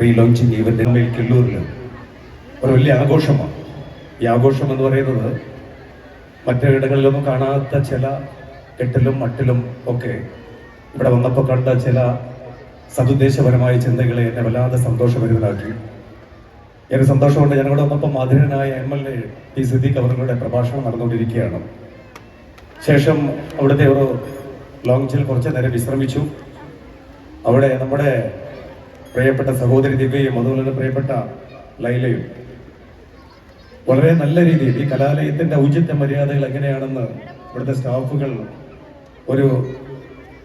Re launching event കിള്ളൂരിൽ ഒരു വലിയ ആഘോഷമാണ്. ഈ ആഘോഷം എന്ന് പറയുന്നത് മറ്റിടങ്ങളിലൊന്നും കാണാത്ത ചില കെട്ടിലും മട്ടിലും ഒക്കെ ഇവിടെ വന്നപ്പോൾ കണ്ട ചില സതുദ്ദേശപരമായ ചിന്തകളെ എന്നെ വല്ലാതെ സന്തോഷഭരിതനാക്കി. എനിക്ക് സന്തോഷമുണ്ട്. ഞങ്ങളുടെ വന്നപ്പോൾ മാധുരനായ M L A P Siddique അവരുടെ പ്രഭാഷണം നടന്നുകൊണ്ടിരിക്കുകയാണ്. ശേഷം അവിടുത്തെ ഒരു ലോഞ്ചിൽ കുറച്ച് നേരം വിശ്രമിച്ചു. അവിടെ നമ്മുടെ പ്രിയപ്പെട്ട സഹോദരി ദിവ്യയും അതുപോലെ തന്നെ പ്രിയപ്പെട്ട ലൈലയും. വളരെ നല്ല രീതിയിൽ ഈ കലാലയത്തിന്റെ ഔചിത്യ മര്യാദകൾ എങ്ങനെയാണെന്ന് ഇവിടുത്തെ സ്റ്റാഫുകൾ ഒരു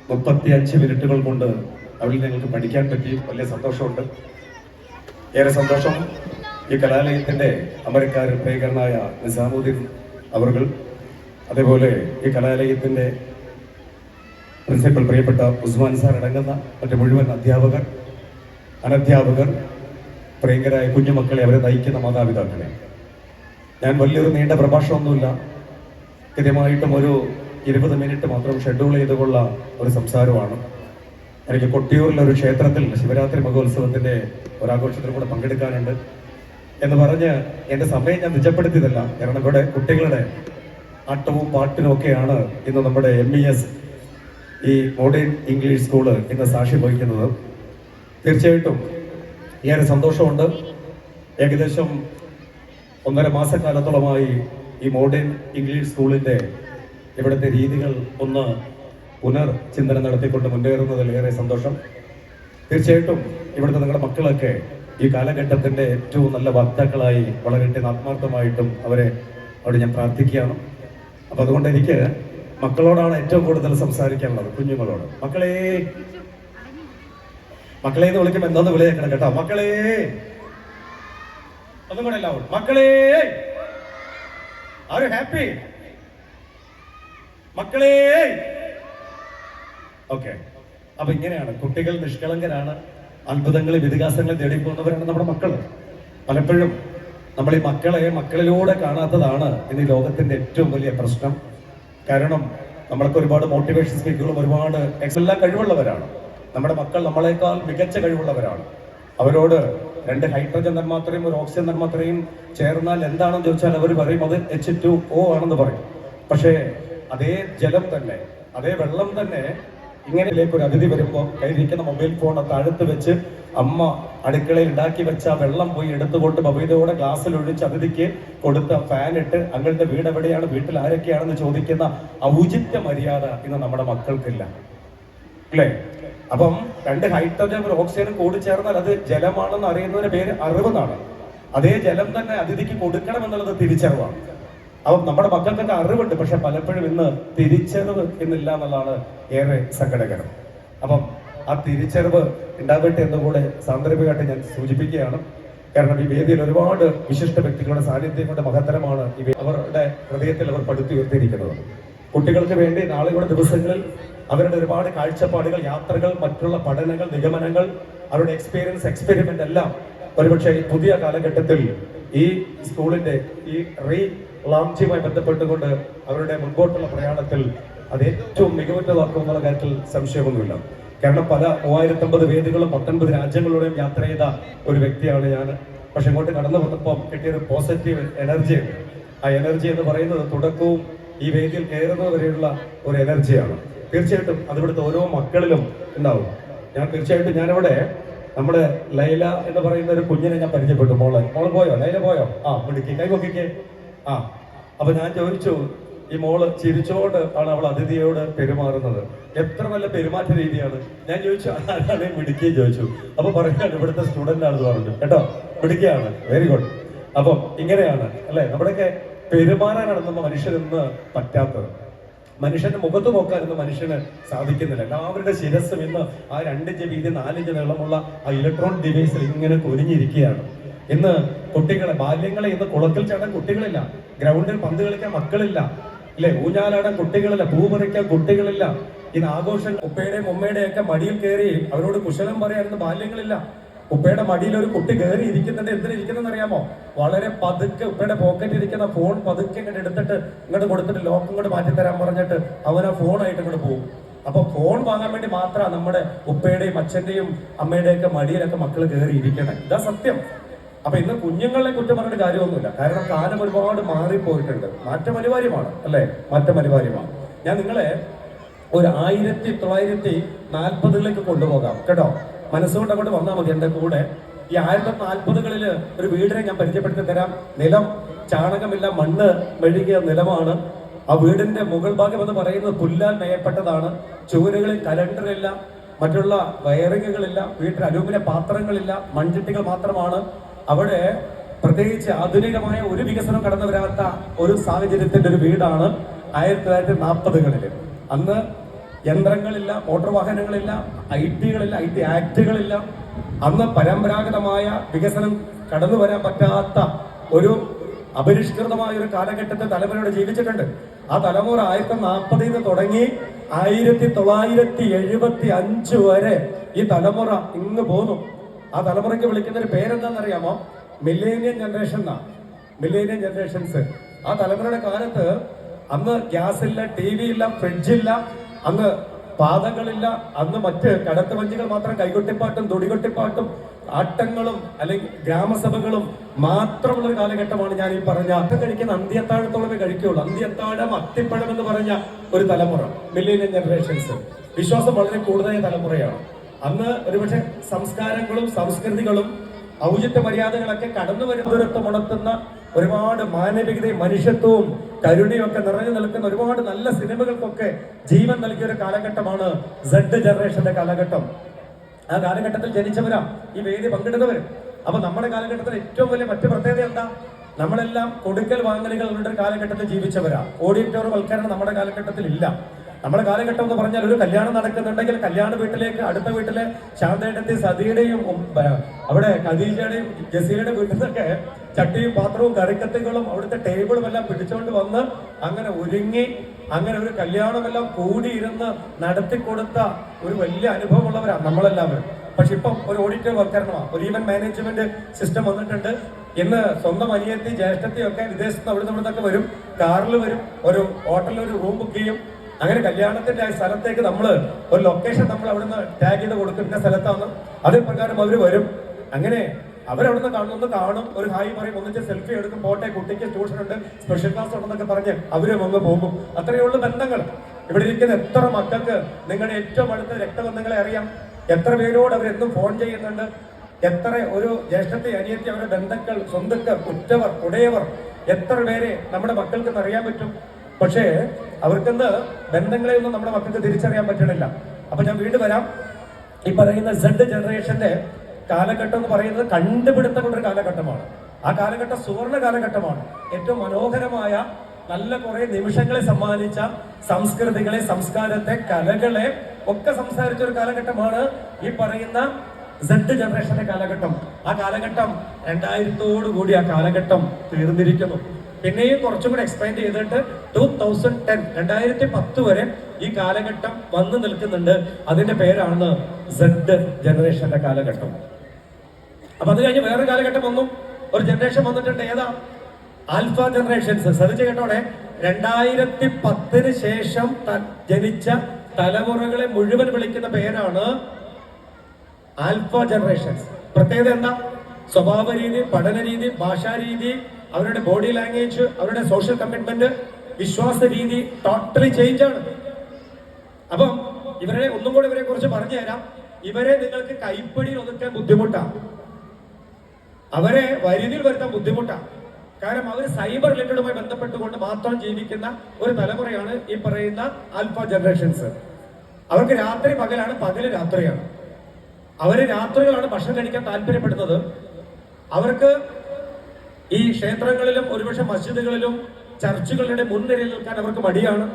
മുപ്പത്തി അഞ്ച് മിനിറ്റുകൾ കൊണ്ട് അവരിൽ നിങ്ങൾക്ക് പഠിക്കാൻ പറ്റി. വലിയ സന്തോഷമുണ്ട്. ഏറെ സന്തോഷം ഈ കലാലയത്തിന്റെ അമരക്കാരൻ പ്രിയകരനായ നിസാമുദ്ദീൻ അവർ അതേപോലെ ഈ കലാലയത്തിന്റെ പ്രിൻസിപ്പൽ പ്രിയപ്പെട്ട ഉസ്മാൻ സാർ അടങ്ങുന്ന മറ്റ് മുഴുവൻ അധ്യാപകർ. അനധ്യാപകർ പ്രിയങ്കരായ കുഞ്ഞുമക്കളെ അവരെ നയിക്കുന്ന മാതാപിതാക്കളെ. ഞാൻ വലിയൊരു നീണ്ട പ്രഭാഷണമൊന്നുമില്ല. കൃത്യമായിട്ടും ഒരു ഇരുപത് മിനിറ്റ് മാത്രം ഷെഡ്യൂൾ ചെയ്തുകൊള്ള ഒരു സംസാരമാണ്. എനിക്ക് കൊട്ടിയൂരിലെ ഒരു ക്ഷേത്രത്തിൽ ശിവരാത്രി മഹോത്സവത്തിന്റെ ഒരാഘോഷത്തിൽ കൂടെ പങ്കെടുക്കാനുണ്ട് എന്ന് പറഞ്ഞ് എന്റെ സമയം ഞാൻ നിജപ്പെടുത്തിയതല്ല. കാരണം ഇവിടെ കുട്ടികളുടെ ആട്ടവും പാട്ടിനും ഒക്കെയാണ് ഇന്ന് നമ്മുടെ എം ഇ എസ് ഈ മോഡേൺ ഇംഗ്ലീഷ് സ്കൂൾ ഇന്ന് സാക്ഷി വഹിക്കുന്നത്. തീർച്ചയായിട്ടും ഏറെ സന്തോഷമുണ്ട്. ഏകദേശം ഒന്നര മാസക്കാലത്തോളമായി ഈ മോഡേൺ ഇംഗ്ലീഷ് സ്കൂളിന്റെ ഇവിടുത്തെ രീതികൾ ഒന്ന് പുനർചിന്തനം നടത്തിക്കൊണ്ട് മുന്നേറുന്നതിൽ ഏറെ സന്തോഷം. തീർച്ചയായിട്ടും ഇവിടുത്തെ നിങ്ങളുടെ മക്കളൊക്കെ ഈ കാലഘട്ടത്തിന്റെ ഏറ്റവും നല്ല വക്താക്കളായി വളരട്ടെ ആത്മാർത്ഥമായിട്ടും അവരെ അവിടെ ഞാൻ പ്രാർത്ഥിക്കുകയാണ്. അപ്പൊ അതുകൊണ്ട് എനിക്ക് മക്കളോടാണ് ഏറ്റവും കൂടുതൽ സംസാരിക്കാനുള്ളത് കുഞ്ഞുങ്ങളോട്. മക്കളെ മക്കളെ എന്ന് വിളിക്കുമ്പോൾ എന്തോന്ന് വിളിയേക്കണം കേട്ടോ. മക്കളെ. ഒന്നും കൂടെ മക്കളെ. ആര് ഹാപ്പി? മക്കളെ. ഓക്കെ. അപ്പൊ ഇങ്ങനെയാണ്. കുട്ടികൾ നിഷ്കളങ്കരാണ്. അത്ഭുതങ്ങളെ വിധികാസങ്ങളെ തേടിപ്പോകുന്നവരാണ് നമ്മുടെ മക്കൾ പലപ്പോഴും നമ്മൾ ഈ മക്കളെ മക്കളിലൂടെ കാണാത്തതാണ് ഇന്ന് ലോകത്തിന്റെ ഏറ്റവും വലിയ പ്രശ്നം. കാരണം നമ്മൾക്ക് ഒരുപാട് മോട്ടിവേഷൻ സ്പീക്കുകളും ഒരുപാട് എല്ലാം കഴിവുള്ളവരാണ്. നമ്മുടെ മക്കൾ നമ്മളെക്കാൾ മികച്ച കഴിവുള്ളവരാണ്. അവരോട് രണ്ട് ഹൈഡ്രജൻ തന്മാത്രയും ഒരു ഓക്സിജൻ തന്മാത്രയും ചേർന്നാൽ എന്താണെന്ന് ചോദിച്ചാൽ അവർ പറയും അത് എച്ച് ടു ഒ ആണെന്ന് പറയും. പക്ഷേ അതേ ജലം തന്നെ അതേ വെള്ളം തന്നെ ഇങ്ങനെയിലേക്ക് ഒരു അതിഥി വരുമ്പോൾ കയ്യിലിരിക്കുന്ന മൊബൈൽ ഫോൺ താഴത്ത് വെച്ച് അമ്മ അടുക്കളയിൽ ഉണ്ടാക്കി വെച്ച വെള്ളം പോയി എടുത്തുകൊണ്ട് മൊബൈലോടെ ഗ്ലാസ്സിൽ ഒഴിച്ച് അതിഥിക്ക് കൊടുത്ത ഫാൻ ഇട്ട് അങ്ങളുടെ വീട് എവിടെയാണ് വീട്ടിൽ ആരൊക്കെയാണെന്ന് ചോദിക്കുന്ന ഔചിത്യ മര്യാദ ഇന്ന് നമ്മുടെ മക്കൾക്കില്ല. അല്ലേ? അപ്പം രണ്ട് ഹൈഡ്രജൻ ഓക്സിജനും കൂടി ചേർന്നാൽ അത് ജലമാണെന്ന് അറിയുന്നതിന് പേര് അറിവെന്നാണ്. അതേ ജലം തന്നെ അതിഥിക്ക് കൊടുക്കണം എന്നുള്ളത് തിരിച്ചറിവാണ്. അപ്പം നമ്മുടെ മക്കൾക്കൊക്കെ അറിവുണ്ട് പക്ഷെ പലപ്പോഴും ഇന്ന് തിരിച്ചറിവ് എന്നില്ല എന്നുള്ളതാണ് ഏറെ സങ്കടകരം. അപ്പം ആ തിരിച്ചറിവ് ഉണ്ടാവട്ടെ എന്ന് കൂടെ സാന്ദർഭികമായിട്ട് ഞാൻ സൂചിപ്പിക്കുകയാണ്. കാരണം ഈ വേദിയിൽ ഒരുപാട് വിശിഷ്ട വ്യക്തികളുടെ സാന്നിധ്യം കൊണ്ട് മഹത്തരമാണ് അവരുടെ ഹൃദയത്തിൽ അവർ പടുത്തുയർത്തിയിരിക്കുന്നത്. കുട്ടികൾക്ക് വേണ്ടി നാളെയുടെ ദിവസങ്ങളിൽ അവരുടെ ഒരുപാട് കാഴ്ചപ്പാടുകൾ യാത്രകൾ മറ്റുള്ള പഠനങ്ങൾ നിഗമനങ്ങൾ അവരുടെ എക്സ്പീരിയൻസ് എക്സ്പെരിമെന്റ് എല്ലാം ഒരുപക്ഷെ പുതിയ കാലഘട്ടത്തിൽ ഈ സ്കൂളിന്റെ ഈ റീ ലോഞ്ചുമായി ബന്ധപ്പെട്ടുകൊണ്ട് അവരുടെ മുൻപോട്ടുള്ള പ്രയാണത്തിൽ അത് ഏറ്റവും മികവുറ്റതാക്കുമെന്നുള്ള കാര്യത്തിൽ സംശയമൊന്നുമില്ല. കാരണം പല മൂവായിരത്തമ്പത് വേദികളും പത്തൊൻപത് രാജ്യങ്ങളുടെയും യാത്ര ചെയ്ത ഒരു വ്യക്തിയാണ് ഞാൻ. പക്ഷെ ഇങ്ങോട്ട് കടന്നു വന്നപ്പോൾ കിട്ടിയൊരു പോസിറ്റീവ് എനർജിയുണ്ട് ആ എനർജി എന്ന് പറയുന്നത് തുടക്കവും ഈ വേദിയിൽ കയറുന്നത് വരെയുള്ള ഒരു എനർജിയാണ് തീർച്ചയായിട്ടും അത് ഇവിടുത്തെ ഓരോ മക്കളിലും ഉണ്ടാവും. ഞാൻ തീർച്ചയായിട്ടും ഞാനിവിടെ നമ്മുടെ ലൈല എന്ന് പറയുന്ന ഒരു കുഞ്ഞിനെ ഞാൻ പരിചയപ്പെട്ടു. മോളെ. മോൾ പോയോ? ലൈല പോയോ? ആ മിടുക്കി. കൈ പൊക്കിക്കേ ആ അപ്പൊ ഞാൻ ചോദിച്ചു ഈ മോൾ ചിരിച്ചോണ്ട് ആണ് അവൾ അതിഥിയോട് പെരുമാറുന്നത്. എത്ര നല്ല പെരുമാറ്റ രീതിയാണ്. ഞാൻ ചോദിച്ചു ആരാണ് ഈ മിടുക്കി ചോദിച്ചു. അപ്പൊ പറയുകയാണ് ഇവിടുത്തെ സ്റ്റുഡന്റ് ആണെന്ന് പറഞ്ഞു. കേട്ടോ? മിടുക്കിയാണ്. വെരി ഗുഡ് അപ്പം ഇങ്ങനെയാണ് അല്ലെ? നമ്മുടെയൊക്കെ പെരുമാറാനാണ് നമ്മൾ മനുഷ്യരെന്ന് പറ്റാത്തത്. മനുഷ്യന്റെ മുഖത്ത് നോക്കാനൊന്നും മനുഷ്യന് സാധിക്കുന്നില്ല. എല്ലാവരുടെ ശിരസ്സും ഇന്ന് ആ രണ്ടിഞ്ച് വീതി നാലിഞ്ച് നീളമുള്ള ആ ഇലക്ട്രോൺ ഡിവൈസിൽ ഇങ്ങനെ കൊരിഞ്ഞിരിക്കുകയാണ്. ഇന്ന് കുട്ടികളെ ബാല്യങ്ങളെ ഇന്ന് കുളത്തിൽ ചാടാൻ കുട്ടികളില്ല. ഗ്രൗണ്ടിൽ പന്ത് കളിക്കാൻ മക്കളില്ല. അല്ലെ ഊഞ്ഞാലാടാൻ കുട്ടികളില്ല. പൂ പറിക്കാൻ കുട്ടികളില്ല. ഇന്ന് ആഘോഷം ഉപ്പയുടെയും ഉമ്മയുടെയും ഒക്കെ മടിയിൽ കയറി അവരോട് കുശലം പറയാനൊന്നും ബാല്യങ്ങളില്ല. ഉപ്പയുടെ മടിയിൽ ഒരു കുട്ടി കയറി ഇരിക്കുന്നുണ്ട്. എന്തിനാ ഇരിക്കുന്നെന്ന് അറിയാമോ വളരെ പതുക്കെ ഉപ്പയുടെ പോക്കറ്റിൽ ഇരിക്കുന്ന ഫോൺ പതുക്കെ ഇങ്ങോട്ട് എടുത്തിട്ട് ഇങ്ങോട്ട് കൊടുത്തിട്ട് ലോക്ക് ഇങ്ങോട്ട് മാറ്റി തരാൻ പറഞ്ഞിട്ട് അവൻ ആ ഫോണായിട്ട് ഇങ്ങോട്ട് പോകും. അപ്പൊ ഫോൺ വാങ്ങാൻ വേണ്ടി മാത്രമാണ് നമ്മുടെ ഉപ്പയുടെയും അച്ഛന്റെയും അമ്മയുടെയൊക്കെ മടിയിലൊക്കെ മക്കൾ കയറി ഇരിക്കണേ. ഇതാ സത്യം. അപ്പൊ ഇന്ന് കുഞ്ഞുങ്ങളെ കുറ്റം പറഞ്ഞിട്ട് കാര്യമൊന്നുമില്ല. കാരണം കാലം ഒരുപാട് മാറിപ്പോയിട്ടുണ്ട്. മാറ്റം അനിവാര്യമാണ് അല്ലേ? മാറ്റം അനിവാര്യമാണ്. ഞാൻ നിങ്ങളെ ഒരു ആയിരത്തി തൊള്ളായിരത്തി നാൽപ്പതുകളിലേക്ക് കൊണ്ടുപോകാം. കേട്ടോ? മനസ്സുകൊണ്ട് അങ്ങോട്ട് വന്നാൽ മതി. എന്റെ കൂടെ. ഈ ആയിരത്തി നാൽപ്പതുകളിൽ ഒരു വീടിനെ ഞാൻ പരിചയപ്പെടുത്തി തരാം. നിലം ചാണകമില്ല മണ്ണ് മെഴുകിയ നിലമാണ്. ആ വീടിന്റെ മുകൾ ഭാഗം എന്ന് പറയുന്നത് പുല്ലാൽ മേയപ്പെട്ടതാണ് ചുവരുകളിൽ കലണ്ടറില്ല മറ്റുള്ള വയറിങ്ങുകളില്ല വീട്ടിൽ അലൂമിന പാത്രങ്ങളില്ല മൺചട്ടികൾ മാത്രമാണ്. അവിടെ പ്രത്യേകിച്ച് ആധുനികമായ ഒരു വികസനം കടന്നു വരാത്ത ഒരു സാഹചര്യത്തിന്റെ ഒരു വീടാണ് ആയിരത്തി തൊള്ളായിരത്തി നാൽപ്പതുകളിൽ അന്ന് യന്ത്രങ്ങളില്ല മോട്ടോർ വാഹനങ്ങളില്ല ഐ ടികളില്ല ഐ ടി ആക്ടുകളില്ല. അന്ന് പരമ്പരാഗതമായ വികസനം കടന്നു വരാൻ പറ്റാത്ത ഒരു അപരിഷ്കൃതമായ ഒരു കാലഘട്ടത്തെ തലമുറയോട് ജീവിച്ചിട്ടുണ്ട്. ആ തലമുറ ആയിരത്തി നാൽപ്പതിൽ നിന്ന് തുടങ്ങി ആയിരത്തി തൊള്ളായിരത്തി എഴുപത്തി അഞ്ച് വരെ ഈ തലമുറ ഇന്ന് പോന്നു. ആ തലമുറയ്ക്ക് വിളിക്കുന്ന ഒരു പേരെന്താണെന്നറിയാമോ? മില്ലേനിയൻ ജനറേഷൻ എന്നാ മില്ലേനിയൻ ജനറേഷൻസ് ആ തലമുറയുടെ കാലത്ത് അന്ന് ഗ്യാസ് ഇല്ല ടി വി ഇല്ല ഫ്രിഡ്ജില്ല അന്ന് പാദങ്ങളില്ല അന്ന് മറ്റ് കടത്ത് വഞ്ചികൾ മാത്രം കൈകൊട്ടിപ്പാട്ടും തൊടികൊട്ടിപ്പാട്ടും ആട്ടങ്ങളും അല്ലെങ്കിൽ ഗ്രാമസഭകളും മാത്രമുള്ള ഒരു കാലഘട്ടമാണ് ഞാൻ ഈ പറഞ്ഞ അത് കഴിക്കുന്ന അന്ത്യത്താഴത്തോളമേ കഴിക്കുകയുള്ളൂ അന്ത്യത്താഴം അത്തിപ്പഴം എന്ന് പറഞ്ഞ ഒരു തലമുറ മില്ലേനിയൻ ജനറേഷൻസ് വിശ്വാസം വളരെ കൂടുതലായ തലമുറയാണ്. അന്ന് ഒരുപക്ഷെ സംസ്കാരങ്ങളും സംസ്കൃതികളും ഔചിത്യ മര്യാദകളൊക്കെ കടന്നു വരുന്ന ഉണർത്തുന്ന ഒരുപാട് മാനവികതയും മനുഷ്യത്വവും കരുണയും ഒക്കെ നിറഞ്ഞു നിൽക്കുന്ന ഒരുപാട് നല്ല സിനിമകൾക്കൊക്കെ ജീവൻ നൽകിയ ഒരു കാലഘട്ടമാണ് സെഡ് ജനറേഷന്റെ കാലഘട്ടം. ആ കാലഘട്ടത്തിൽ ജനിച്ചവരാ ഈ വേദി പങ്കെടുത്തവരും അപ്പൊ നമ്മുടെ കാലഘട്ടത്തിൽ ഏറ്റവും വലിയ മറ്റു പ്രത്യേകത എന്താ? നമ്മളെല്ലാം കൊടുക്കൽ വാങ്ങലുകളുടെ ഒരു കാലഘട്ടത്തിൽ ജീവിച്ചവരാ. ഓഡിറ്റോറിയം വൽക്കരണം നമ്മുടെ കാലഘട്ടത്തിൽ ഇല്ല. നമ്മുടെ കാലഘട്ടം എന്ന് പറഞ്ഞാൽ ഒരു കല്യാണം നടക്കുന്നുണ്ടെങ്കിൽ കല്യാണ വീട്ടിലേക്ക് അടുത്ത വീട്ടിലെ ശാന്തയുടെ സതിയുടെയും അവിടെ ഖദീജയുടെയും ജസീലയുടെ വീട്ടിൽ നിന്നൊക്കെ ചട്ടിയും പാത്രവും കറിക്കത്തുകളും അവിടുത്തെ ടേബിളും എല്ലാം പിടിച്ചുകൊണ്ട് വന്ന് അങ്ങനെ ഒരുങ്ങി അങ്ങനെ ഒരു കല്യാണമെല്ലാം കൂടിയിരുന്ന് നടത്തിക്കൊടുത്ത ഒരു വലിയ അനുഭവമുള്ളവരാണ് നമ്മളെല്ലാവരും. പക്ഷെ ഇപ്പം ഒരു ഓഡിറ്റർ വൽക്കരണമാണ് ഒരു ഈവൻ മാനേജ്മെന്റ് സിസ്റ്റം വന്നിട്ടുണ്ട്. ഇന്ന് സ്വന്തം അനിയത്തി ജ്യേഷ്ഠത്തി ഒക്കെ വിദേശത്ത് നിന്ന് ഇവിടുന്നൊക്കെ വരും. കാറിൽ വരും. ഒരു ഹോട്ടലിൽ ഒരു റൂം ബുക്ക് ചെയ്യും. അങ്ങനെ കല്യാണത്തിന്റെ ആ സ്ഥലത്തേക്ക് നമ്മൾ ഒരു ലൊക്കേഷൻ നമ്മൾ അവിടുന്ന് ടാഗ് ചെയ്ത് കൊടുക്കുന്ന സ്ഥലത്താണ് അതേ പ്രകാരം അവർ വരും. അങ്ങനെ അവരവിടുന്ന് കാണുന്നു കാണും. ഒരു ഹായ് പറയും ഒന്നിച്ച് സെൽഫി എടുക്കും പോട്ടെ കുട്ടിക്ക് ട്യൂഷൻ ഉണ്ട് സ്പെഷ്യൽ ക്ലാസ് ഉണ്ടെന്നൊക്കെ പറഞ്ഞ് അവരും അങ്ങ് പോകും. അത്രയേ ഉള്ളൂ ബന്ധങ്ങൾ. ഇവിടെ ഇരിക്കുന്ന എത്ര മക്കൾക്ക് നിങ്ങളുടെ ഏറ്റവും അടുത്ത രക്തബന്ധങ്ങളെ അറിയാം? എത്ര പേരോട് അവരെന്നും ഫോൺ ചെയ്യുന്നുണ്ട്? എത്ര ഒരു ജ്യേഷ്ഠത്തെ അനിയത്തി അവരുടെ ബന്ധുക്കൾ സ്വന്തക്കൾ ഉറ്റവർ ഉടയവർ എത്ര പേരെ നമ്മുടെ മക്കൾക്ക് അറിയാൻ പറ്റും? പക്ഷേ അവർക്കെന്ന് ബന്ധങ്ങളെ ഒന്നും നമ്മുടെ മക്കൾക്ക് തിരിച്ചറിയാൻ പറ്റണില്ല. അപ്പൊ ഞാൻ വീണ്ടും വരാം. ഈ പറയുന്ന സെഡ് ജനറേഷന്റെ കാലഘട്ടം എന്ന് പറയുന്നത് കണ്ടുപിടുത്തമുള്ള ഒരു കാലഘട്ടമാണ്. ആ കാലഘട്ടം സുവർണ കാലഘട്ടമാണ്. ഏറ്റവും മനോഹരമായ നല്ല കുറെ നിമിഷങ്ങളെ സമ്മാനിച്ച സംസ്കൃതികളെ സംസ്കാരത്തെ കലകളെ ഒക്കെ സംസാരിച്ച ഒരു കാലഘട്ടമാണ് ഈ പറയുന്ന സെഡ് ജനറേഷന്റെ കാലഘട്ടം. ആ കാലഘട്ടം രണ്ടായിരത്തോടു കൂടി ആ കാലഘട്ടം തീർന്നിരിക്കുന്നു. പിന്നെയും കുറച്ചും കൂടി എക്സ്പ്ലെയിൻ ചെയ്തിട്ട് ടൂ തൗസൻഡ് ടെൻ രണ്ടായിരത്തി പത്ത് വരെ ഈ കാലഘട്ടം വന്നു നിൽക്കുന്നുണ്ട്. അതിന്റെ പേരാണ് സെഡ് ജനറേഷന്റെ കാലഘട്ടം. അപ്പൊ അത് കഴിഞ്ഞ് വേറൊരു കാലഘട്ടം വന്നു. ഒരു ജനറേഷൻ വന്നിട്ടുണ്ട്. ഏതാ? ആൽഫ ജനറേഷൻസ് ശ്രദ്ധിച്ച കേട്ടോടെ രണ്ടായിരത്തി പത്തിന് ശേഷം ജനിച്ച തലമുറകളെ മുഴുവൻ വിളിക്കുന്ന പേരാണ് ആൽഫ ജനറേഷൻസ് പ്രത്യേകത എന്താ? സ്വഭാവ രീതി പഠന രീതി ഭാഷാ രീതി അവരുടെ ബോഡി ലാംഗ്വേജ് അവരുടെ സോഷ്യൽ കമ്മിറ്റ്മെന്റ് വിശ്വാസ രീതി ടോട്ടലി ചേഞ്ച് ആണ്. അപ്പം ഇവരെ ഒന്നും കൂടെ ഇവരെ കുറിച്ച് പറഞ്ഞു തരാം ഇവരെ നിങ്ങൾക്ക് കൈപ്പടിയിൽ ഒതുക്കാൻ ബുദ്ധിമുട്ടാണ് അവരെ വരുതിയിൽ വരുത്താൻ ബുദ്ധിമുട്ടാണ്. കാരണം അവർ സൈബർ റിലേറ്റഡുമായി ബന്ധപ്പെട്ടുകൊണ്ട് മാത്രം ജീവിക്കുന്ന ഒരു തലമുറയാണ് ഈ പറയുന്ന ആൽഫ ജനറേഷൻസ് അവർക്ക് രാത്രി പകലാണ് പകൽ രാത്രിയാണ്. അവർ രാത്രികളാണ് ഭക്ഷണം കഴിക്കാൻ താല്പര്യപ്പെടുന്നത്. അവർക്ക് ഈ ക്ഷേത്രങ്ങളിലും ഒരുപക്ഷെ മസ്ജിദുകളിലും ചർച്ചുകളുടെ മുൻനിരയിൽ നിൽക്കാൻ അവർക്ക് മടിയാണ്.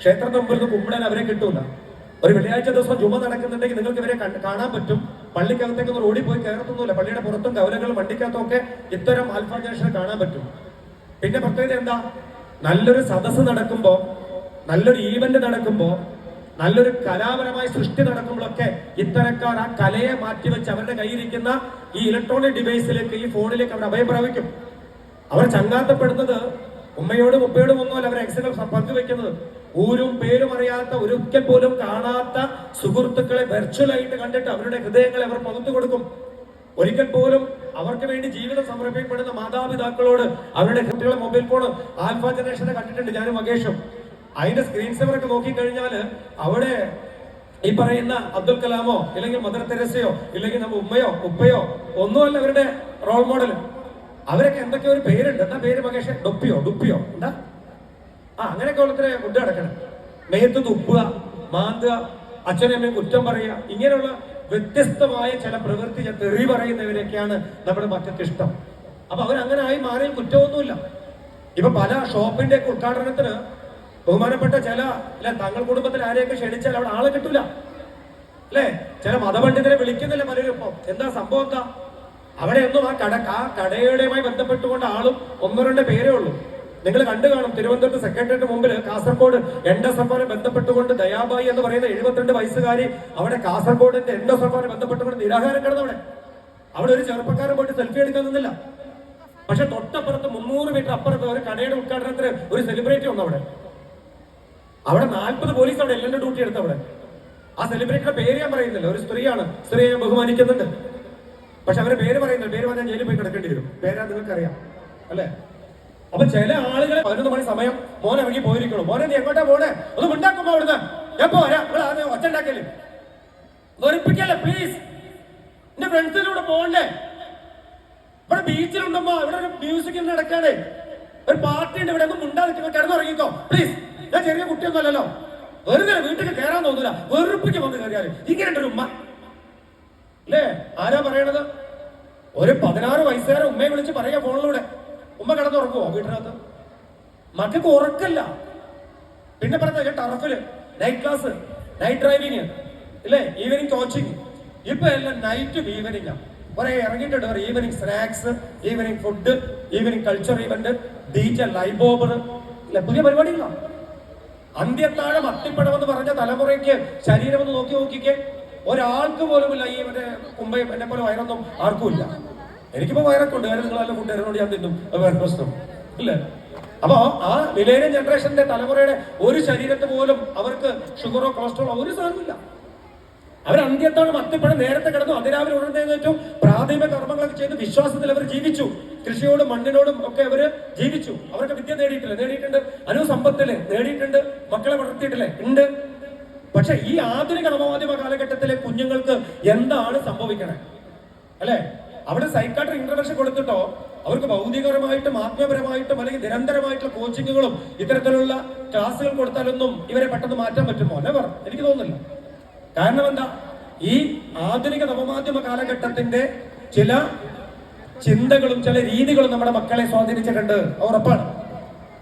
ക്ഷേത്രത്തിന് മുമ്പിൽ നിന്ന് കുമ്പിടാൻ അവരെ കിട്ടൂല. ഒരു വെള്ളിയാഴ്ച ദിവസം ജുമ നടക്കുന്നുണ്ടെങ്കിൽ നിങ്ങൾക്ക് ഇവരെ കാണാൻ പറ്റും. പള്ളിക്കകത്തേക്ക് ഒന്ന് പോയി കയറത്തൊന്നുമില്ല. പള്ളിയുടെ പുറത്തും കവലകളും വണ്ടിക്കകത്തും ഒക്കെ ഇത്തരം ആൽഫ ജനറേഷനെ കാണാൻ പറ്റും. പിന്നെ പ്രത്യേകത എന്താ? നല്ലൊരു സദസ്സ് നടക്കുമ്പോൾ നല്ലൊരു ഈവന്റ് നടക്കുമ്പോൾ നല്ലൊരു കലാപരമായ സൃഷ്ടി നടക്കുമ്പോഴൊക്കെ ഇത്തരക്കാർ ആ കലയെ മാറ്റിവെച്ച് അവരുടെ കയ്യിലിരിക്കുന്ന ഈ ഇലക്ട്രോണിക് ഡിവൈസിലേക്ക് ഈ ഫോണിലേക്ക് അവർ അഭയം പ്രാപിക്കും അവർ ചങ്ങാത്തപ്പെടുന്നത് ഉമ്മയോടും ഉപ്പയോടും ഒന്നുമല്ല അവർ എക്സലം പങ്കുവെക്കുന്നത്. ഊരും പേരും അറിയാത്ത ഒരിക്കൽ പോലും കാണാത്ത സുഹൃത്തുക്കളെ വെർച്വലായിട്ട് കണ്ടിട്ട് അവരുടെ ഹൃദയങ്ങളെ അവർ പകുത്തു കൊടുക്കും. ഒരിക്കൽ പോലും അവർക്ക് വേണ്ടി ജീവിതം സമർപ്പിക്കപ്പെടുന്ന മാതാപിതാക്കളോട് അവരുടെ കുട്ടികളെ മൊബൈൽ ഫോൺ ആൽഫ ജനറേഷനെ കണ്ടിട്ടുണ്ട് ഞാനും മകേഷും. അതിന്റെ സ്ക്രീൻ സേവറൊക്കെ നോക്കിക്കഴിഞ്ഞാൽ അവിടെ ഈ പറയുന്ന അബ്ദുൽ കലാമോ ഇല്ലെങ്കിൽ മദർ തെരസയോ ഇല്ലെങ്കിൽ നമ്മുടെ ഉമ്മയോ ഉപ്പയോ ഒന്നുമല്ല അവരുടെ റോൾ മോഡൽ അവരൊക്കെ എന്തൊക്കെ ഒരു പേരുണ്ട്. എന്താ പേര് മകേഷ് ഡൊപ്പിയോ ഡുപ്പിയോ എന്താ? ആ അങ്ങനെയൊക്കെ ഉള്ളത്ര ഫുഡ് കിടക്കണം മേത്ത് തുപ്പുക മാന്തുക അച്ഛനമ്മയും കുറ്റം പറയുക ഇങ്ങനെയുള്ള വ്യത്യസ്തമായ ചില പ്രവൃത്തി തെറി പറയുന്നവരൊക്കെയാണ് നമ്മുടെ മക്കൾക്ക് ഇഷ്ടം. അപ്പൊ അവരങ്ങനെ ആയി മാറിയ കുറ്റമൊന്നുമില്ല. ഇപ്പൊ പല ഷോപ്പിന്റെ ഒക്കെ ഉദ്ഘാടനത്തിന് ബഹുമാനപ്പെട്ട ചില അല്ലെ തങ്ങൾ കുടുംബത്തിൽ ആരെയൊക്കെ ക്ഷണിച്ചാൽ അവിടെ ആളെ കിട്ടൂല. അല്ലേ? ചില മതപണ്ഡിതരെ വിളിക്കുന്നില്ല പലരും ഇപ്പൊ. എന്താ സംഭവം എന്താ? അവിടെ ഒന്നും ആ കട ആ കടയുടെയുമായി ബന്ധപ്പെട്ടുകൊണ്ട് ആളും ഒന്നോ രണ്ടോ പേരേ ഉള്ളൂ. നിങ്ങൾ കണ്ടു കാണും തിരുവനന്തപുരത്ത് സെക്രട്ടറിയുടെ മുമ്പിൽ കാസർഗോഡ് എൻഡോസഫാനെ ബന്ധപ്പെട്ടുകൊണ്ട് ദയാബായി എന്ന് പറയുന്ന എഴുപത്തിരണ്ട് വയസ്സുകാരി അവിടെ കാസർഗോഡിന്റെ എൻഡോസഫാനെ ബന്ധപ്പെട്ടുകൊണ്ട് നിരാഹാരം കിടന്നവിടെ അവിടെ. ഒരു ചെറുപ്പക്കാരൻ പോയിട്ട് സെൽഫി എടുക്കാൻ നിന്നില്ല. പക്ഷെ തൊട്ടപ്പുറത്ത് മുന്നൂറ് മീറ്റർ അപ്പുറത്ത് ഒരു കടയുടെ ഉദ്ഘാടനത്തിന് ഒരു സെലിബ്രിറ്റി വന്നു അവിടെ. അവിടെ നാൽപ്പത് പോലീസ് അവിടെ എല്ലാം ഡ്യൂട്ടി എടുത്തു അവിടെ. ആ സെലിബ്രിറ്റിയുടെ പേര് ഞാൻ പറയുന്നില്ല. ഒരു സ്ത്രീയാണ്. സ്ത്രീയെ ബഹുമാനിക്കുന്നുണ്ട്. പക്ഷെ അവരെ പേര് പറയുന്നില്ല പേര് പറഞ്ഞാൽ ജയിലിൽ പോയി കിടക്കേണ്ടി വരും. പേരാ നിങ്ങൾക്കറിയാം. അല്ലേ? അപ്പൊ ചില ആളുകൾ പതിനൊന്ന് മണി സമയം മോനെ ഇറങ്ങി പോയിരിക്കണം. മോനെ നീ എങ്ങോട്ടാ പോണേ? ഒന്ന് ഉണ്ടാക്കുമ്പോ അവിടുന്ന്. എപ്പോ വരാം. നിങ്ങൾ വെറുപ്പിക്കല്ലേ പ്ലീസ് എന്റെ ഫ്രണ്ട്സിലൂടെ പോകണ്ടേ? ഇവിടെ ബീച്ചിലുണ്ടമ്മോ ഇവിടെ ഒരു മ്യൂസിക് നടക്കാതെ ഒരു പാർട്ടി ഉണ്ട്. ഇവിടെ ഒന്നും മുണ്ടാ നിൽക്കുന്ന കിടന്നുറങ്ങിക്കോ പ്ലീസ് ഞാൻ ചെറിയ കുട്ടിയൊന്നും അല്ലല്ലോ വെറുതെ വീട്ടിൽ കയറാൻ തോന്നില്ല വെറുപ്പിക്ക് വന്ന് കയറിയാൽ. ഇങ്ങനെ ഒരു ഉമ്മ. അല്ലേ ആരാ പറയണത്? ഒരു പതിനാറ് വയസ്സുകാരെ ഉമ്മയെ വിളിച്ച് പറയുക ഫോണിലൂടെ. ഉമ്മ കിടന്നുറങ്ങുവോ വീട്ടിനകത്ത്? മക്കൾക്ക് ഉറക്കല്ല പിന്നെ പറഞ്ഞ ടർഫിൽ നൈറ്റ് ക്ലാസ് നൈറ്റ് ഡ്രൈവിങ് ഇല്ലേ? ഈവനിങ് കോച്ചിങ് ഇപ്പൊ എല്ലാം നൈറ്റും ഈവനിങ് കുറെ ഇറങ്ങിയിട്ടുണ്ട് ഒരു evening snacks evening food evening culture event D J live over ഇല്ല പുതിയ പരിപാടികളാണ് അന്ത്യത്താഴം അത്തിപ്പടമെന്ന് പറഞ്ഞ തലമുറയ്ക്ക് ശരീരം ഒന്ന് നോക്കി നോക്കിക്കേ. ഒരാൾക്ക് പോലുമില്ല ഈ മറ്റേ കുമ്പയും എന്നെ പോലെ വയറൊന്നും ആർക്കും ഇല്ല. എനിക്കിപ്പോ വയറൊക്കെ ഉണ്ട് നിങ്ങൾ ഫുഡ് തരുന്നോണ്ട് ഞാൻ തിന്നും. വേറെ പ്രശ്നം. ഇല്ലേ അപ്പോ ആ മിലേനിയം ജനറേഷന്റെ തലമുറയുടെ ഒരു ശരീരത്ത് പോലും അവർക്ക് ഷുഗറോ കൊളസ്ട്രോളോ ഒരു സാധനമില്ല അവർ അന്ത്യത്താണ് അത്തിപ്പഴം നേരത്തെ കിടന്നു അതിരാവിലെ ഉണർന്നേറ്റു പ്രാഥമിക കർമ്മങ്ങളൊക്കെ ചെയ്ത് വിശ്വാസത്തിൽ അവർ ജീവിച്ചു. കൃഷിയോടും മണ്ണിനോടും ഒക്കെ അവർ ജീവിച്ചു. അവർക്ക് വിദ്യ നേടിയിട്ടില്ല. നേടിയിട്ടുണ്ട്. അനുസമ്പത്തിൽ നേടിയിട്ടുണ്ട്. മക്കളെ വളർത്തിയിട്ടില്ലേ? ഉണ്ട്. പക്ഷെ ഈ ആധുനിക നവമാധ്യമ കാലഘട്ടത്തിലെ കുഞ്ഞുങ്ങൾക്ക് എന്താണ് സംഭവിക്കണേ? അല്ലേ? അവിടെ സൈക്കാട്രിക് ഇന്റർവെൻഷൻ കൊടുത്തിട്ടോ അവർക്ക് ഭൗതികപരമായിട്ടും ആത്മീയപരമായിട്ടും അല്ലെങ്കിൽ നിരന്തരമായിട്ടുള്ള കോച്ചിങ്ങുകളും ഇത്തരത്തിലുള്ള ക്ലാസ്സുകൾ കൊടുത്താലൊന്നും ഇവരെ പെട്ടെന്ന് മാറ്റാൻ പറ്റുമോ? നെവർ എനിക്ക് തോന്നുന്നില്ല. കാരണം എന്താ? ഈ ആധുനിക നവമാധ്യമ കാലഘട്ടത്തിന്റെ ചില ചിന്തകളും ചില രീതികളും നമ്മുടെ മക്കളെ സ്വാധീനിച്ചിട്ടുണ്ട്. ഉറപ്പാണ്.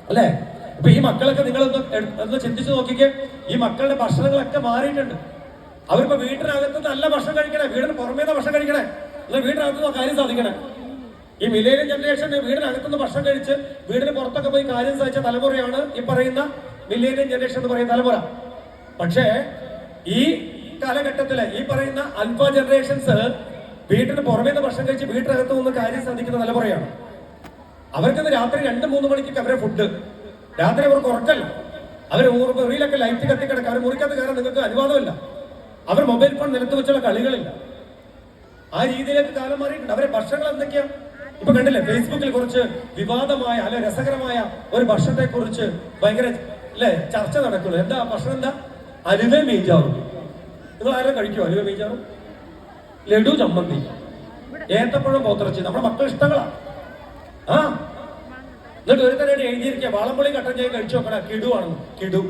അല്ലേ? ഇപ്പൊ ഈ മക്കളൊക്കെ നിങ്ങളൊന്ന് ഒന്ന് ചിന്തിച്ചു നോക്കിക്കേ. ഈ മക്കളുടെ ഭക്ഷണങ്ങളൊക്കെ മാറിയിട്ടുണ്ട്. അവരിപ്പോ വീട്ടിനകത്ത് നല്ല ഭക്ഷണം കഴിക്കണേ വീടിന് പുറമേന്ന് ഭക്ഷണം കഴിക്കണേ. അല്ലെങ്കിൽ വീടിനകത്ത് കാര്യം സാധിക്കണേ. ഈ മിലേനിയം ജനറേഷൻ വീടിനകത്തുനിന്ന് ഭക്ഷണം കഴിച്ച് വീടിന് പുറത്തൊക്കെ പോയി കാര്യം സാധിച്ച തലമുറയാണ് ഈ പറയുന്ന മിലേനിയം ജനറേഷൻ എന്ന് പറയുന്ന തലമുറ. പക്ഷേ ഈ കാലഘട്ടത്തിൽ ഈ പറയുന്ന അൽഫ ജനറേഷൻസ് വീട്ടിന് പുറമേ നിന്ന് ഭക്ഷണം കഴിച്ച് വീട്ടിനകത്ത് നിന്ന് കാര്യം സാധിക്കുന്ന തലമുറയാണ്. അവർക്കത് രാത്രി രണ്ട് മൂന്ന് മണിക്ക് അവരെ ഫുഡ് രാത്രി അവർക്ക് ഉറക്കല്ല അവർ മുറിയിലൊക്കെ ലൈറ്റ് കത്തി കിടക്കുക അവർ മുറിക്കത്ത് കയറാൻ നിങ്ങൾക്ക് അനുവാദമില്ല. അവർ മൊബൈൽ ഫോൺ നിലത്ത് വെച്ചുള്ള കളികളില്ല. ആ രീതിയിലേക്ക് കാലം മാറിയിട്ടുണ്ട്. അവരെ ഭക്ഷണങ്ങൾ എന്തൊക്കെയാ? ഇപ്പൊ കണ്ടില്ലേ ഫേസ്ബുക്കിൽ കുറച്ച് വിവാദമായ അല്ലെ രസകരമായ ഒരു ഭക്ഷണത്തെ കുറിച്ച് ഭയങ്കര അല്ലെ ചർച്ച നടക്കുന്നു. എന്താ ഭക്ഷണം എന്താ? അലുവ മീഞ്ചാറും നിങ്ങൾ ആരും കഴിക്കുമോ അലുവ മീഞ്ചാറും ലഡു ചമ്മന്തി. ഏത്തപ്പഴം പോത്തിറച്ചി. നമ്മുടെ മക്കൾ ഇഷ്ടങ്ങളാ. ആ എന്നിട്ട് ഒരു തന്നെ എഴുതിയിരിക്കുക വാളംപുളിയും കട്ടൻ ചെയ്യും കഴിച്ചു നോക്കണ കിടുവാണ് കിടു.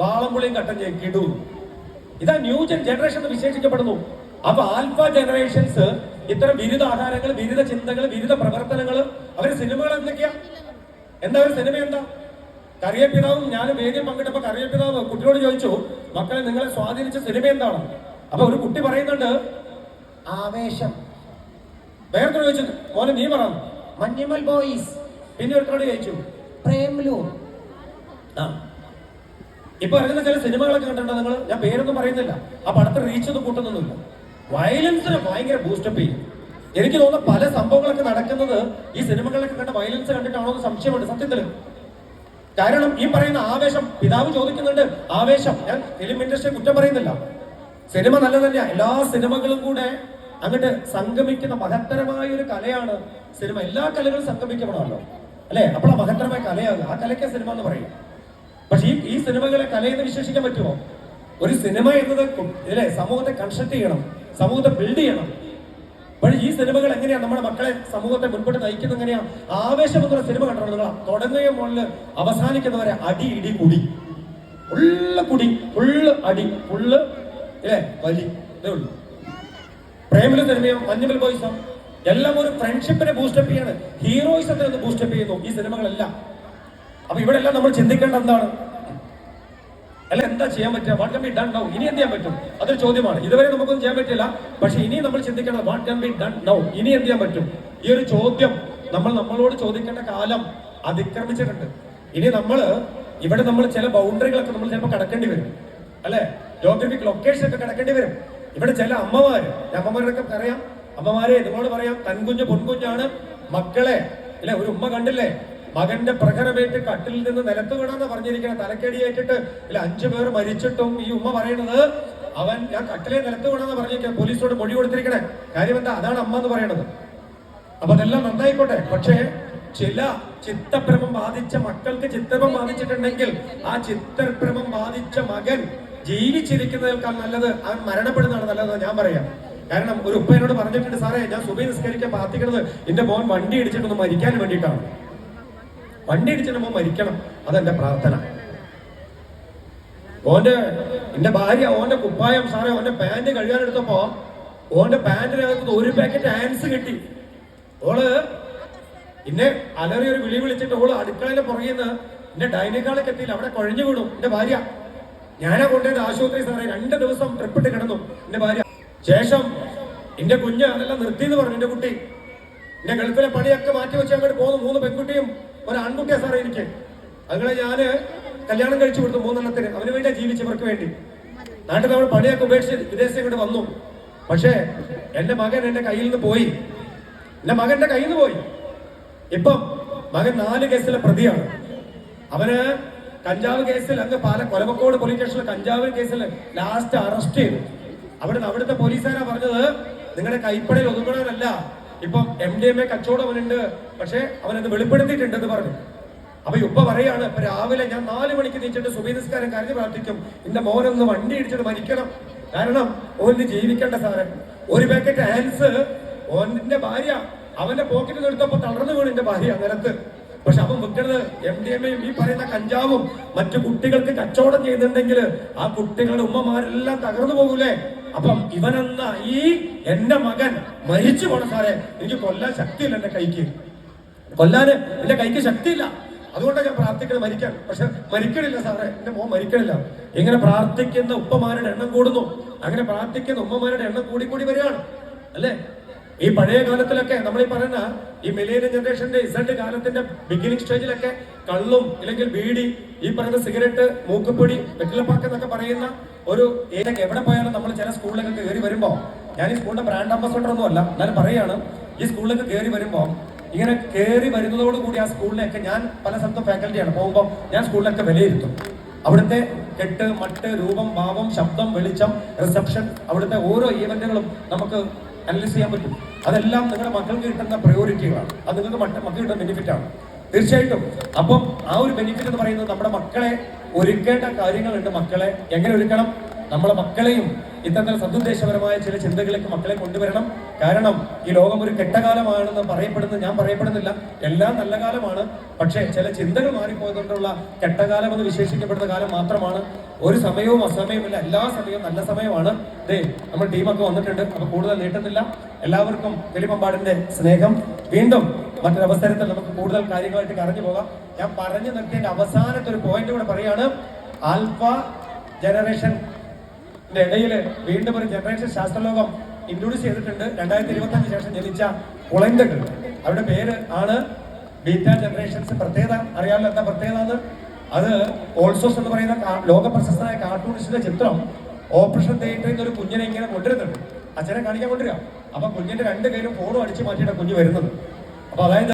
വാളംപുളിയും കട്ടൻ ചെയ്യും കിടു. ഇതാ ന്യൂ ജനറേഷൻ എന്ന് വിശേഷിക്കപ്പെടുന്നു. അപ്പൊ ആൽഫ ജനറേഷൻസ് ഇത്തരം ബിരുദ ആഹാരങ്ങൾ ബിരുദ ചിന്തകൾ ബിരുദ പ്രവർത്തനങ്ങൾ അവർ സിനിമകൾ എന്തൊക്കെയാ? എന്താ ഒരു സിനിമ എന്താ? കറിയപ്പിതാവും ഞാൻ വേദ്യം പങ്കിട്ടപ്പോ കറിയപ്പിതാവ് കുട്ടിയോട് ചോദിച്ചു മക്കളെ നിങ്ങളെ സ്വാധീനിച്ച സിനിമ എന്താണ്? അപ്പൊ ഒരു കുട്ടി പറയുന്നുണ്ട് ആവേശം. വേറെ ചോദിച്ചു മോനെ നീ പറഞ്ഞു മഞ്ഞിമൽ ബോയ്സ്. പിന്നെ ഒരുത്തോട് കഴിച്ചു. പ്രേംലു ആ. ഇപ്പൊ ഇറങ്ങുന്ന ചില സിനിമകളൊക്കെ കണ്ടിട്ടുണ്ടോ നിങ്ങൾ ഞാൻ പേരൊന്നും പറയുന്നില്ല. ആ പടത്തെ റീച്ച് ഒന്നും കൂട്ടുന്നൊന്നുമില്ല. വയലൻസിനെ ഭയങ്കര ബൂസ്റ്റപ്പ് ചെയ്യും. എനിക്ക് തോന്നുന്ന പല സംഭവങ്ങളൊക്കെ നടക്കുന്നത് ഈ സിനിമകളിലൊക്കെ കണ്ട വയലൻസ് കണ്ടിട്ടാണോ എന്ന് സംശയമുണ്ട് സത്യത്തിൽ. കാരണം ഈ പറയുന്ന ആവേശം പിതാവ് ചോദിക്കുന്നുണ്ട് ആവേശം. ഞാൻ ഫിലിം ഇൻഡസ്ട്രി കുറ്റം പറയുന്നില്ല. സിനിമ നല്ല തന്നെയാ. എല്ലാ സിനിമകളും കൂടെ അങ്ങോട്ട് സംഗമിക്കുന്ന മഹത്തരമായ ഒരു കലയാണ് സിനിമ. എല്ലാ കലകളും സംഗമിക്കപ്പെടാമല്ലോ അല്ലെ? അപ്പോൾ ആ മഹത്തരമായ കലയാകുക. ആ കലയ്ക്ക് സിനിമ എന്ന് പറയും പക്ഷെ ഈ ഈ സിനിമകളെ കലയെന്ന് വിശേഷിക്കാൻ പറ്റുമോ? ഒരു സിനിമ എന്നത് ഇതിലെ സമൂഹത്തെ കൺസ്ട്രക്ട് ചെയ്യണം. സമൂഹത്തെ ബിൽഡ് ചെയ്യണം. അപ്പോൾ ഈ സിനിമകൾ എങ്ങനെയാണ് നമ്മുടെ മക്കളെ സമൂഹത്തെ മുൻപോട്ട് നയിക്കുന്നത് എങ്ങനെയാണ് ആവേശം സിനിമ കണ്ടോ നിങ്ങൾ തുടങ്ങിയ മുകളിൽ അവസാനിക്കുന്നവരെ അടി ഇടി കുടി. ഫുള്ള് കുടി ഫുള്ള് അടി ഫുള്ള് ഇല്ലേ? വലി. ഇതേ ഉള്ളൂ. പ്രേമിലെ സിനിമയോ മഞ്ഞുമൽ ബോയ്സോ എല്ലാം ഒരു ഫ്രണ്ട്ഷിപ്പിനെ ബൂസ്റ്റപ്പ് ചെയ്യാണ്. ഹീറോയിസത്തെ ഒന്ന് ബൂസ്റ്റപ്പ് ചെയ്യുന്നു ഈ സിനിമകളെല്ലാം. അപ്പൊ ഇവിടെ എല്ലാം നമ്മൾ ചിന്തിക്കേണ്ട എന്താണ്? അല്ല എന്താ ചെയ്യാൻ പറ്റുക? വാട്ട് കൺ ബി ഡൺ നൗ ഇനി എന്ത് ചെയ്യാൻ പറ്റും? അതൊരു ചോദ്യമാണ്. ഇതുവരെ നമുക്കൊന്നും ചെയ്യാൻ പറ്റില്ല പക്ഷെ ഇനി നമ്മൾ ചിന്തിക്കേണ്ടത് വാട്ട് കൺ ബി ഡൺ നൗ ഇനി എന്ത് ചെയ്യാൻ പറ്റും? ഈ ഒരു ചോദ്യം നമ്മൾ നമ്മളോട് ചോദിക്കേണ്ട കാലം അതിക്രമിച്ചിട്ടുണ്ട്. ഇനി നമ്മൾ ഇവിടെ നമ്മൾ ചില ബൗണ്ടറികളൊക്കെ നമ്മൾ ചിലപ്പോൾ കടക്കേണ്ടി വരും. അല്ലെ? ജോഗ്രഫിക് ലൊക്കേഷൻ ഒക്കെ കടക്കേണ്ടി വരും. ഇവിടെ ചില അമ്മമാര് അമ്മമാരൊക്കെ പറയാം അമ്മമാരെ നിങ്ങളോട് പറയാം തൻകുഞ്ഞ് പൊൻകുഞ്ഞാണ് മക്കളെ അല്ലെ ഒരു ഉമ്മ കണ്ടില്ലേ? മകന്റെ പ്രഹരമേറ്റ് കട്ടിൽ നിന്ന് നിലത്ത് വീണെന്ന് പറഞ്ഞിരിക്കണം തലക്കടിയേറ്റിട്ട് ഇല്ല അഞ്ചു പേർ മരിച്ചിട്ടും ഈ ഉമ്മ പറയണത് അവൻ ഞാൻ കട്ടിലെ നിലത്ത് വീണെന്ന് പറഞ്ഞിരിക്കണം പോലീസോട് മൊഴി കൊടുത്തിരിക്കണേ. കാര്യം എന്താ? അതാണ് അമ്മ എന്ന് പറയണത്. അപ്പൊ അതെല്ലാം നന്നായിക്കോട്ടെ. പക്ഷേ ചില ചിത്തഭ്രമം ബാധിച്ച മക്കൾക്ക് ചിത്തഭ്രമം ബാധിച്ചിട്ടുണ്ടെങ്കിൽ ആ ചിത്തഭ്രമം ബാധിച്ച മകൻ ജീവിച്ചിരിക്കുന്നതിനേക്കാൾ നല്ലത് അവൻ മരണപ്പെടുന്നതാണ് നല്ലതെന്ന് ഞാൻ പറയാം. കാരണം ഒരു ഉപ്പ എന്നോട് പറഞ്ഞിട്ടുണ്ട് സാറേ ഞാൻ സുബൈ നിസ്കരിക്കാൻ പ്രാർത്ഥിക്കുന്നത് എന്റെ മോൻ വണ്ടി ഇടിച്ചിട്ടൊന്ന് മരിക്കാൻ വേണ്ടിയിട്ടാണ്. വണ്ടി ഇടിച്ചിട്ട് മോൻ മരിക്കണം അതെന്റെ പ്രാർത്ഥന. ഓന്റെ എന്റെ ഭാര്യ ഓന്റെ കുപ്പായം സാറേ ഓന്റെ പാന്റ് കഴുകാനെടുത്തപ്പോ ഓന്റെ പാന്റിനകത്ത് ഒരു പാക്കറ്റ് ആൻസ് കിട്ടി. ഓൾ എന്നെ അലറി ഒരു വിളി വിളിച്ചിട്ട് ഓൾ അടുക്കളയിലെ പുറകിൽ നിന്ന് എന്റെ ഡൈനിങ് ഹാളിൽ എത്തിയില്ല അവിടെ കുഴഞ്ഞു വീണു. എന്റെ ഭാര്യ ഞാനാ കൊണ്ടുപോയത് ആശുപത്രി സാറേ രണ്ട് ദിവസം ട്രിപ്പിട്ട് കിടന്നു. എന്റെ ഭാര്യ ശേഷം എന്റെ കുഞ്ഞ് അതെല്ലാം നിർത്തി എന്ന് പറഞ്ഞു എന്റെ കുട്ടി. എന്റെ ഗൾഫിലെ പണിയൊക്കെ മാറ്റി വെച്ച് അങ്ങോട്ട് പോകുന്നു. മൂന്ന് പെൺകുട്ടിയും ഒരു ആൺകുട്ടിയാ സാറേ എനിക്ക്. അതുങ്ങളെ ഞാൻ കല്യാണം കഴിച്ചു കൊടുത്തു മൂന്നെണ്ണത്തിന്. അവന് വേണ്ടിയാ ജീവിച്ചവർക്ക് വേണ്ടി. നാട്ടിൽ നമ്മൾ പണിയൊക്കെ ഉപേക്ഷിച്ച് വിദേശം ഇങ്ങോട്ട് വന്നു. പക്ഷേ എന്റെ മകൻ എന്റെ കയ്യിൽ നിന്ന് പോയി. എന്റെ മകന്റെ കയ്യിൽ നിന്ന് പോയി. ഇപ്പം മകൻ നാല് കേസിലെ പ്രതിയാണ്. അവന് കഞ്ചാവ് കേസിൽ അങ്ങ് പാല കൊലമക്കോട് പോലീസ് സ്റ്റേഷനിൽ കഞ്ചാവ് കേസിൽ ലാസ്റ്റ് അറസ്റ്റ് ചെയ്തു. അവിടുന്ന് അവിടുത്തെ പോലീസുകാരാ പറഞ്ഞത് നിങ്ങളുടെ കൈപ്പടയിൽ ഒതുങ്ങണമെന്നല്ല ഇപ്പം എം ഡി എം എ കച്ചവടം അവനുണ്ട്. പക്ഷെ അവനത് വെളിപ്പെടുത്തിയിട്ടുണ്ടെന്ന് പറഞ്ഞു. അപ്പൊ ഉപ്പ പറയാണ് ഇപ്പൊ രാവിലെ ഞാൻ നാല് മണിക്ക് നീച്ചിട്ട് സുബൈ നിസ്കാരം കരഞ്ഞു പ്രാർത്ഥിക്കും. എന്റെ മോനൊന്ന് വണ്ടി ഇടിച്ചിട്ട് മരിക്കണം. കാരണം ഓന് ജീവിക്കേണ്ട സാറേ. ഒരു പാക്കറ്റ് ഹാൻസ് ഓന്റെ ഭാര്യ. അവന്റെ പോക്കറ്റിൽ എടുത്തപ്പോ തളർന്നു വീണ് എന്റെ ഭാര്യ നിലത്ത് പക്ഷെ അവൻ വെക്കണത് എം ഡി എം എയും ഈ പറയുന്ന കഞ്ചാവും മറ്റു കുട്ടികൾക്ക് കച്ചവടം ചെയ്യുന്നുണ്ടെങ്കിൽ ആ കുട്ടികളുടെ ഉമ്മമാരെല്ലാം തകർന്നു പോകൂലേ? അപ്പം ഇവനെന്ന ഈ എന്റെ മകൻ മരിച്ചു പോണ സാറേ എനിക്ക് കൊല്ലാൻ ശക്തിയില്ല എന്റെ കൈക്ക്. കൊല്ലാന് എന്റെ കൈക്ക് ശക്തിയില്ല. അതുകൊണ്ടാണ് ഞാൻ പ്രാർത്ഥിക്കുന്നത് മരിക്കാൻ. പക്ഷെ മരിക്കണില്ല സാറേ എന്റെ മോൻ മരിക്കണില്ല. ഇങ്ങനെ പ്രാർത്ഥിക്കുന്ന ഉപ്പമാരുടെ എണ്ണം കൂടുന്നു. അങ്ങനെ പ്രാർത്ഥിക്കുന്ന ഉമ്മമാരുടെ എണ്ണം കൂടി കൂടി വരികയാണ്. അല്ലേ? ഈ പഴയ കാലത്തിലൊക്കെ നമ്മൾ ഈ പറയുന്ന ഈ മിലേനിയം ജനറേഷന്റെ ഇസഡ് കാലത്തിന്റെ ബിഗിനിങ് സ്റ്റേജിലൊക്കെ കള്ളും അല്ലെങ്കിൽ ബീഡി ഈ പറയുന്ന സിഗരറ്റ് മൂക്കുപൊടി വെറ്റിലപ്പാക്ക് പറയുന്ന ഒരു എവിടെ പോയാലും നമ്മൾ ചില സ്കൂളിലൊക്കെ കയറി വരുമ്പോൾ ഞാൻ ഈ സ്കൂളിന്റെ ബ്രാൻഡ് അംബാസഡർ ഒന്നും അല്ല എന്നാലും പറയാണ് ഈ സ്കൂളിലൊക്കെ കയറി വരുമ്പോ ഇങ്ങനെ കയറി വരുന്നതോടുകൂടി ആ സ്കൂളിലൊക്കെ ഞാൻ പല സ്ഥലത്തും ഫാക്കൽറ്റിയാണ് പോകുമ്പോൾ ഞാൻ സ്കൂളിലൊക്കെ വിലയിരുത്തും. അവിടുത്തെ കെട്ട് മട്ട് രൂപം ഭാവം ശബ്ദം വെളിച്ചം റിസപ്ഷൻ അവിടുത്തെ ഓരോ ഈവന്റുകളും നമുക്ക് അനലൈസ് ചെയ്യാൻ പറ്റും. അതെല്ലാം നിങ്ങളുടെ മക്കൾക്ക് കിട്ടുന്ന പ്രയോറിറ്റികളാണ് അത് നിങ്ങൾക്ക് മക്കൾ കിട്ടുന്ന ബെനിഫിറ്റ് ആണ്. തീർച്ചയായിട്ടും. അപ്പം ആ ഒരു ബെനിഫിറ്റ് എന്ന് പറയുന്നത് നമ്മുടെ മക്കളെ ഒരുക്കേണ്ട കാര്യങ്ങളുണ്ട് മക്കളെ. എങ്ങനെ ഒരുക്കണം? നമ്മളെ മക്കളെയും ഇത്തരത്തിൽ സതുദ്ദേശപരമായ ചില ചിന്തകളിലേക്ക് മക്കളെ കൊണ്ടുവരണം. കാരണം ഈ ലോകം ഒരു കെട്ടകാലമാണെന്ന് പറയപ്പെടുന്നത് ഞാൻ പറയപ്പെടുന്നില്ല. എല്ലാം നല്ല കാലമാണ്. പക്ഷേ ചില ചിന്തകൾ മാറിപ്പോയതുകൊണ്ടുള്ള കെട്ടകാലം എന്ന് വിശേഷിക്കപ്പെടുന്ന കാലം മാത്രമാണ്. ഒരു സമയവും അസമയവുമില്ല എല്ലാ സമയവും നല്ല സമയമാണ്. ദേ നമ്മൾ ടീമൊക്കെ വന്നിട്ടുണ്ട്. അപ്പൊ കൂടുതൽ നീട്ടുന്നില്ല. എല്ലാവർക്കും വെളിമമ്പാടിന്റെ സ്നേഹം. വീണ്ടും മറ്റൊരവസരത്തിൽ നമുക്ക് കൂടുതൽ കാര്യങ്ങളായിട്ട് കറഞ്ഞു പോകാം. ഞാൻ പറഞ്ഞു നിർത്തിയ അവസാനത്തെ ഒരു പോയിന്റ് കൂടെ പറയാണ്. ആൽഫ ജനറേഷൻ ഇടയിൽ വീണ്ടും ഒരു ജനറേഷൻ ശാസ്ത്രലോകം ഇൻട്രൊഡ്യൂസ് ചെയ്തിട്ടുണ്ട്. രണ്ടായിരത്തി ഇരുപത്തി അഞ്ച് ശേഷം ജനിച്ച കുളന്തകൾ അവരുടെ പേര് ആണ് ബീറ്റ ജനറേഷൻസ് പ്രത്യേകത. അറിയാമല്ലോ എന്താ പ്രത്യേകത അത്? അത് ഓൾസോസ് എന്ന് പറയുന്ന ലോക പ്രശസ്തനായ കാർട്ടൂണിസ്റ്റിന്റെ ചിത്രം ഓപ്പറേഷൻ തിയേറ്ററിൽ നിന്ന് ഒരു കുഞ്ഞിനെ ഇങ്ങനെ കൊണ്ടുവരുന്നുണ്ട്. അച്ഛനെ കാണിക്കാൻ കൊണ്ടുവരിക. അപ്പൊ കുഞ്ഞിന്റെ രണ്ട് ഫോണും അടിച്ചു മാറ്റിയിട്ട് കുഞ്ഞ് വരുന്നത്. അപ്പൊ അതായത്